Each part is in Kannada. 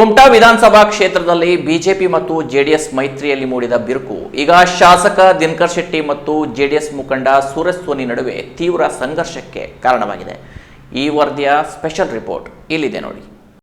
ಕುಮಟಾ ವಿಧಾನಸಭಾ ಕ್ಷೇತ್ರದಲ್ಲಿ ಬಿಜೆಪಿ ಮತ್ತು ಜೆಡಿಎಸ್ ಮೈತ್ರಿಯಲ್ಲಿ ಮೂಡಿದ ಬಿರುಕು. ಈಗ ಶಾಸಕ ದಿನಕರ್ ಶೆಟ್ಟಿ ಮತ್ತು ಜೆಡಿಎಸ್ ಮುಖಂಡ ಸೂರಜ್ ಸೋನಿ ನಡುವೆ ತೀವ್ರ ಸಂಘರ್ಷಕ್ಕೆ ಕಾರಣವಾಗಿದೆ. ಈ ವರದಿಯ ಸ್ಪೆಷಲ್ ರಿಪೋರ್ಟ್ ಇಲ್ಲಿದೆ ನೋಡಿ.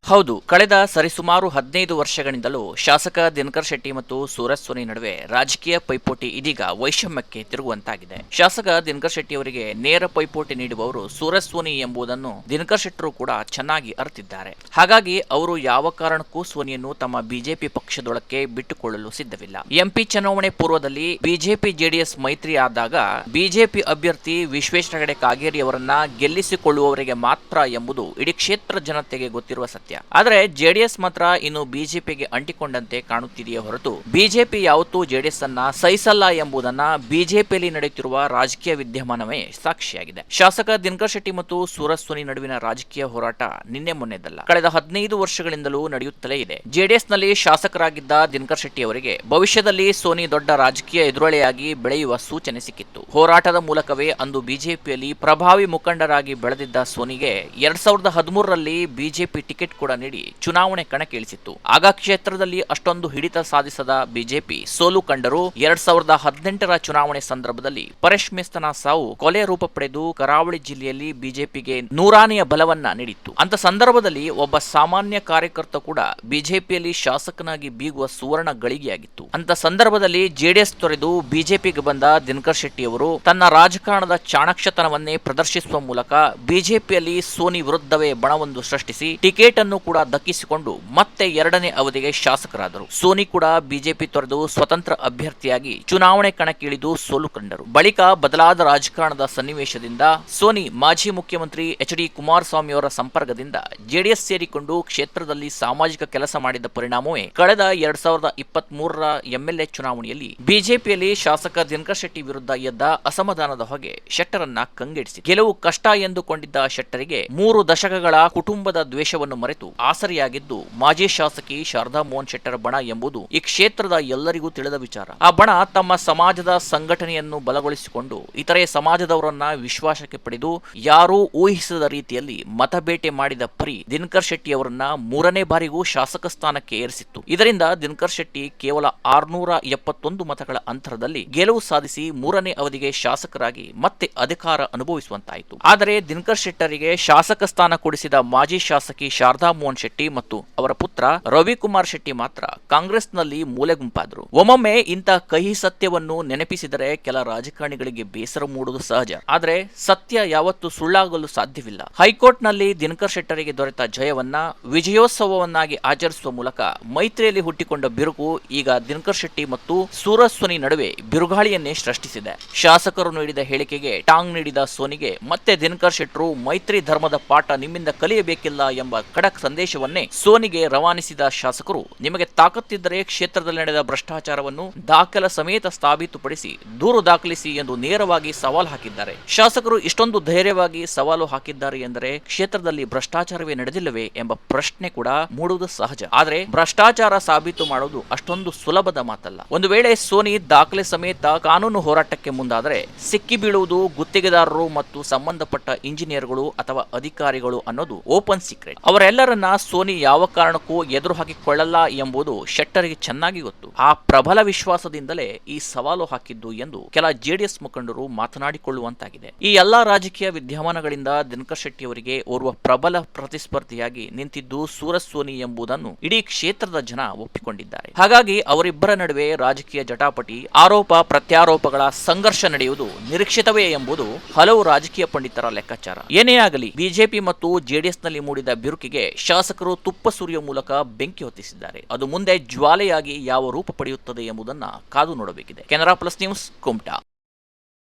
ಹೌದು, ಕಳೆದ ಸರಿಸುಮಾರು ಹದಿನೈದು ವರ್ಷಗಳಿಂದಲೂ ಶಾಸಕ ದಿನಕರ್ ಶೆಟ್ಟಿ ಮತ್ತು ಸೂರಜ್ ಸೋನಿ ನಡುವೆ ರಾಜಕೀಯ ಪೈಪೋಟಿ ಇದೀಗ ವೈಷಮ್ಯಕ್ಕೆ ತಿರುಗುವಂತಾಗಿದೆ. ಶಾಸಕ ದಿನಕರ್ ಶೆಟ್ಟಿ ಅವರಿಗೆ ನೇರ ಪೈಪೋಟಿ ನೀಡುವವರು ಸೂರಜ್ ಸೋನಿ ಎಂಬುದನ್ನು ದಿನಕರ್ ಶೆಟ್ಟರು ಕೂಡ ಚೆನ್ನಾಗಿ ಅರ್ತಿದ್ದಾರೆ. ಹಾಗಾಗಿ ಅವರು ಯಾವ ಕಾರಣಕ್ಕೂ ಸ್ವನಿಯನ್ನು ತಮ್ಮ ಬಿಜೆಪಿ ಪಕ್ಷದೊಳಕ್ಕೆ ಬಿಟ್ಟುಕೊಳ್ಳಲು ಸಿದ್ಧವಿಲ್ಲ. ಎಂಪಿ ಚುನಾವಣೆ ಪೂರ್ವದಲ್ಲಿ ಬಿಜೆಪಿ ಜೆಡಿಎಸ್ ಮೈತ್ರಿ ಆದಾಗ ಬಿಜೆಪಿ ಅಭ್ಯರ್ಥಿ ವಿಶ್ವೇಶ್ವರ ಹೆಗಡೆ ಕಾಗೇರಿ ಅವರನ್ನ ಗೆಲ್ಲಿಸಿಕೊಳ್ಳುವವರಿಗೆ ಮಾತ್ರ ಎಂಬುದು ಇಡೀ ಕ್ಷೇತ್ರ ಜನತೆಗೆ ಗೊತ್ತಿರುವ ಸತ್ಯ. ಆದರೆ ಜೆಡಿಎಸ್ ಮಾತ್ರ ಇನ್ನು ಬಿಜೆಪಿಗೆ ಅಂಟಿಕೊಂಡಂತೆ ಕಾಣುತ್ತಿದೆಯೇ ಹೊರತು ಬಿಜೆಪಿ ಯಾವತ್ತೂ ಜೆಡಿಎಸ್ ಅನ್ನ ಸಹಿಸಲ್ಲ ಎಂಬುದನ್ನ ಬಿಜೆಪಿಯಲ್ಲಿ ನಡೆಯುತ್ತಿರುವ ರಾಜಕೀಯ ವಿದ್ಯಮಾನವೇ ಸಾಕ್ಷಿಯಾಗಿದೆ. ಶಾಸಕ ದಿನಕರ್ ಶೆಟ್ಟಿ ಮತ್ತು ಸೂರಜ್ ಸೋನಿ ನಡುವಿನ ರಾಜಕೀಯ ಹೋರಾಟ ನಿನ್ನೆ ಮೊನ್ನೆದಲ್ಲ. ಕಳೆದ ಹದಿನೈದು ವರ್ಷಗಳಿಂದಲೂ ನಡೆಯುತ್ತಲೇ ಇದೆ. ಜೆಡಿಎಸ್ನಲ್ಲಿ ಶಾಸಕರಾಗಿದ್ದ ದಿನಕರ್ ಶೆಟ್ಟಿ ಅವರಿಗೆ ಭವಿಷ್ಯದಲ್ಲಿ ಸೋನಿ ದೊಡ್ಡ ರಾಜಕೀಯ ಎದುರಾಳಿಯಾಗಿ ಬೆಳೆಯುವ ಸೂಚನೆ ಸಿಕ್ಕಿತ್ತು. ಹೋರಾಟದ ಮೂಲಕವೇ ಅಂದು ಬಿಜೆಪಿಯಲ್ಲಿ ಪ್ರಭಾವಿ ಮುಖಂಡರಾಗಿ ಬೆಳೆದಿದ್ದ ಸೋನಿಗೆ ಎರಡ್ ಸಾವಿರದ ಹದಿಮೂರರಲ್ಲಿ ಬಿಜೆಪಿ ಟಿಕೆಟ್ ಕೂಡ ನೀಡಿ ಚುನಾವಣೆ ಕಣಕ್ಕಿಳಿಸಿತ್ತು. ಆಗ ಕ್ಷೇತ್ರದಲ್ಲಿ ಅಷ್ಟೊಂದು ಹಿಡಿತ ಸಾಧಿಸದ ಬಿಜೆಪಿ ಸೋಲು ಕಂಡರೂ ಎರಡ್ ಸಾವಿರದ ಹದಿನೆಂಟರ ಚುನಾವಣೆ ಸಂದರ್ಭದಲ್ಲಿ ಪರೇಶ್ ಮೇಸ್ತನ ಸಾವು ಕೊಲೆ ರೂಪ ಪಡೆದು ಕರಾವಳಿ ಜಿಲ್ಲೆಯಲ್ಲಿ ಬಿಜೆಪಿಗೆ ನೂರಾನೆಯ ಬಲವನ್ನ ನೀಡಿತ್ತು. ಅಂತ ಸಂದರ್ಭದಲ್ಲಿ ಒಬ್ಬ ಸಾಮಾನ್ಯ ಕಾರ್ಯಕರ್ತ ಕೂಡ ಬಿಜೆಪಿಯಲ್ಲಿ ಶಾಸಕನಾಗಿ ಬೀಗುವ ಸುವರ್ಣ ಗಳಿಗೆಯಾಗಿತ್ತು. ಅಂತ ಸಂದರ್ಭದಲ್ಲಿ ಜೆಡಿಎಸ್ ತೊರೆದು ಬಿಜೆಪಿಗೆ ಬಂದ ದಿನಕರ್ ಶೆಟ್ಟಿ ಅವರು ತನ್ನ ರಾಜಕಾರಣದ ಚಾಣಾಕ್ಷತನವನ್ನೇ ಪ್ರದರ್ಶಿಸುವ ಮೂಲಕ ಬಿಜೆಪಿಯಲ್ಲಿ ಸೋನಿ ವಿರುದ್ಧವೇ ಬಣವೊಂದು ಸೃಷ್ಟಿಸಿ ಟಿಕೆಟ್ ಅನ್ನು ಕೂಡ ದಕ್ಕಿಸಿಕೊಂಡು ಮತ್ತೆ ಎರಡನೇ ಅವಧಿಗೆ ಶಾಸಕರಾದರು. ಸೋನಿ ಕೂಡ ಬಿಜೆಪಿ ತೊರೆದು ಸ್ವತಂತ್ರ ಅಭ್ಯರ್ಥಿಯಾಗಿ ಚುನಾವಣೆ ಕಣಕ್ಕಿಳಿದು ಸೋಲು ಕಂಡರು. ಬಳಿಕ ಬದಲಾದ ರಾಜಕಾರಣದ ಸನ್ನಿವೇಶದಿಂದ ಸೋನಿ ಮಾಜಿ ಮುಖ್ಯಮಂತ್ರಿ ಎಚ್ ಡಿ ಕುಮಾರಸ್ವಾಮಿ ಅವರ ಸಂಪರ್ಕದಿಂದ ಜೆಡಿಎಸ್ ಸೇರಿಕೊಂಡು ಕ್ಷೇತ್ರದಲ್ಲಿ ಸಾಮಾಜಿಕ ಕೆಲಸ ಮಾಡಿದ ಪರಿಣಾಮವೇ ಕಳೆದ ಎರಡ್ ಸಾವಿರದ ಇಪ್ಪತ್ತ್ ಮೂರರ ಎಂಎಲ್ಎ ಚುನಾವಣೆಯಲ್ಲಿ ಬಿಜೆಪಿಯಲ್ಲಿ ಶಾಸಕ ದಿನಕರ್ ಶೆಟ್ಟಿ ವಿರುದ್ಧ ಎದ್ದ ಅಸಮಾಧಾನದ ಹೊಗೆ ಶೆಟ್ಟರನ್ನ ಕಂಗೆಡಿಸಿ ಗೆಲುವು ಕಷ್ಟ ಎಂದುಕೊಂಡಿದ್ದ ಶೆಟ್ಟರಿಗೆ ಮೂರು ದಶಕಗಳ ಕುಟುಂಬದ ದ್ವೇಷವನ್ನು ಮರೆತು ಆಸರಿಯಾಗಿದ್ದು ಮಾಜಿ ಶಾಸಕಿ ಶಾರದಾ ಮೋಹನ್ ಶೆಟ್ಟರ್ ಬಣ ಎಂಬುದು ಈ ಕ್ಷೇತ್ರದ ಎಲ್ಲರಿಗೂ ತಿಳಿದ ವಿಚಾರ. ಆ ಬಣ ತಮ್ಮ ಸಮಾಜದ ಸಂಘಟನೆಯನ್ನು ಬಲಗೊಳಿಸಿಕೊಂಡು ಇತರೆ ಸಮಾಜದವರನ್ನ ವಿಶ್ವಾಸಕ್ಕೆ ಪಡೆದು ಯಾರೂ ಊಹಿಸದ ರೀತಿಯಲ್ಲಿ ಮತಬೇಟೆ ಮಾಡಿದ ಪರಿ ದಿನಕರ್ ಶೆಟ್ಟಿ ಅವರನ್ನ ಮೂರನೇ ಬಾರಿಗೂ ಶಾಸಕ ಸ್ಥಾನಕ್ಕೆ ಏರಿಸಿತ್ತು. ಇದರಿಂದ ದಿನಕರ್ ಶೆಟ್ಟಿ ಕೇವಲ ಆರ್ನೂರ ಎಪ್ಪತ್ತೊಂದು ಮತಗಳ ಅಂತರದಲ್ಲಿ ಗೆಲುವು ಸಾಧಿಸಿ ಮೂರನೇ ಅವಧಿಗೆ ಶಾಸಕರಾಗಿ ಮತ್ತೆ ಅಧಿಕಾರ ಅನುಭವಿಸುವಂತಾಯಿತು. ಆದರೆ ದಿನಕರ್ ಶೆಟ್ಟರಿಗೆ ಶಾಸಕ ಸ್ಥಾನ ಕೊಡಿಸಿದ ಮಾಜಿ ಶಾಸಕಿ ಶಾರದಾ ಮೋಹನ್ ಶೆಟ್ಟಿ ಮತ್ತು ಅವರ ಪುತ್ರ ರವಿಕುಮಾರ್ ಶೆಟ್ಟಿ ಮಾತ್ರ ಕಾಂಗ್ರೆಸ್ನಲ್ಲಿ ಮೂಲೆ ಗುಂಪಾದರು. ಒಮ್ಮೊಮ್ಮೆ ಇಂತಹ ಕಹಿ ಸತ್ಯವನ್ನು ನೆನಪಿಸಿದರೆ ಕೆಲ ರಾಜಕಾರಣಿಗಳಿಗೆ ಬೇಸರ ಮೂಡುವುದು ಸಹಜ. ಆದರೆ ಸತ್ಯ ಯಾವತ್ತೂ ಸುಳ್ಳಾಗಲು ಸಾಧ್ಯವಿಲ್ಲ. ಹೈಕೋರ್ಟ್ನಲ್ಲಿ ದಿನಕರ್ ಶೆಟ್ಟರಿಗೆ ದೊರೆತ ಜಯವನ್ನ, ವಿಜಯೋತ್ಸವವನ್ನಾಗಿ ಆಚರಿಸುವ ಮೂಲಕ ಮೈತ್ರಿಯಲ್ಲಿ ಹುಟ್ಟಿಕೊಂಡ ಬಿರುಕು ಈಗ ದಿನಕರ್ ಶೆಟ್ಟಿ ಮತ್ತು ಸೂರಸ್ವನಿ ನಡುವೆ ಬಿರುಗಾಳಿಯನ್ನೇ ಸೃಷ್ಟಿಸಿದೆ. ಶಾಸಕರು ನೀಡಿದ ಹೇಳಿಕೆಗೆ ಟಾಂಗ್ ನೀಡಿದ ಸೋನಿಗೆ ಮತ್ತೆ ದಿನಕರ್ ಶೆಟ್ಟರು ಮೈತ್ರಿ ಧರ್ಮದ ಪಾಠ ನಿಮ್ಮಿಂದ ಕಲಿಯಬೇಕಿಲ್ಲ ಎಂಬ ಖಡಕ್ ಸಂದೇಶವನ್ನೇ ಸೋನಿಗೆ ರವಾನಿಸಿದ ಶಾಸಕರು, ನಿಮಗೆ ತಾಕತ್ತಿದ್ದರೆ ಕ್ಷೇತ್ರದಲ್ಲಿ ನಡೆದ ಭ್ರಷ್ಟಾಚಾರವನ್ನು ದಾಖಲ ಸಮೇತ ಸಾಬೀತುಪಡಿಸಿ ದೂರು ದಾಖಲಿಸಿ ಎಂದು ನೇರವಾಗಿ ಸವಾಲು ಹಾಕಿದ್ದಾರೆ. ಶಾಸಕರು ಇಷ್ಟೊಂದು ಧೈರ್ಯವಾಗಿ ಸವಾಲು ಹಾಕಿದ್ದಾರೆ ಎಂದರೆ ಕ್ಷೇತ್ರದಲ್ಲಿ ಭ್ರಷ್ಟಾಚಾರವೇ ನಡೆದಿಲ್ಲವೇ ಎಂಬ ಪ್ರಶ್ನೆ ಕೂಡ ಮೂಡುವುದು ಸಹಜ. ಆದರೆ ಭ್ರಷ್ಟಾಚಾರ ಸಾಬೀತು ಮಾಡುವುದು ಅಷ್ಟೊಂದು ಸುಲಭದ ಮಾತಲ್ಲ. ಒಂದು ವೇಳೆ ಸೋನಿ ದಾಖಲೆ ಸಮೇತ ಕಾನೂನು ಹೋರಾಟಕ್ಕೆ ಮುಂದಾದರೆ ಸಿಕ್ಕಿ ಬೀಳುವುದು ಗುತ್ತಿಗೆದಾರರು ಮತ್ತು ಸಂಬಂಧಪಟ್ಟ ಇಂಜಿನಿಯರ್ಗಳು ಅಥವಾ ಅಧಿಕಾರಿಗಳು ಅನ್ನೋದು ಓಪನ್ ಸೀಕ್ರೆಟ್. ಅವರೆಲ್ಲರನ್ನ ಸೋನಿ ಯಾವ ಕಾರಣಕ್ಕೂ ಎದುರು ಹಾಕಿಕೊಳ್ಳಲ್ಲ ಎಂಬುದು ಶೆಟ್ಟರಿಗೆ ಚೆನ್ನಾಗಿ ಗೊತ್ತು. ಆ ಪ್ರಬಲ ವಿಶ್ವಾಸದಿಂದಲೇ ಈ ಸವಾಲು ಹಾಕಿದ್ದು ಎಂದು ಕೆಲ ಜೆಡಿಎಸ್ ಮುಖಂಡರು ಮಾತನಾಡಿಕೊಳ್ಳುವಂತಾಗಿದೆ. ಈ ಎಲ್ಲಾ ರಾಜಕೀಯ ವಿದ್ಯಮಾನಗಳಿಂದ ದಿನಕರ್ ಶೆಟ್ಟಿ ಅವರಿಗೆ ಓರ್ವ ಪ್ರಬಲ ಪ್ರತಿಸ್ಪರ್ಧಿಯಾಗಿ ನಿಂತಿದ್ದು ಸೂರಜ್ ಸೋನಿ ಎಂಬುದನ್ನು ಇಡೀ ಕ್ಷೇತ್ರದ ಜನ ಒಪ್ಪಿಕೊಂಡಿದ್ದಾರೆ. ಹಾಗಾಗಿ ಅವರಿಬ್ಬರ ನಡುವೆ ರಾಜಕೀಯ ಜಟಾಪಟಿ, ಆರೋಪ, ಪ್ರತ್ಯಾರೋಪಗಳ ಸಂಘರ್ಷ ನಡೆಯುವುದು ನಿರೀಕ್ಷಿತವೇ ಎಂಬುದು ಹಲವು ರಾಜಕೀಯ ಪಂಡಿತರ ಲೆಕ್ಕಾಚಾರ. ಏನೇ ಆಗಲಿ, ಬಿಜೆಪಿ ಮತ್ತು ಜೆಡಿಎಸ್ನಲ್ಲಿ ಮೂಡಿದ ಬಿರುಕಿಗೆ ಶಾಸಕರು ತುಪ್ಪ ಸುರಿಯುವ ಮೂಲಕ ಬೆಂಕಿ ಹೊತ್ತಿಸಿದ್ದಾರೆ. ಅದು ಮುಂದೆ ಜ್ವಾಲೆಯಾಗಿ ಯಾವ ರೂಪ ಪಡೆಯುತ್ತದೆ ಎಂಬುದನ್ನು ಕಾದು ನೋಡಬೇಕಿದೆ. Canara plus news Kumta.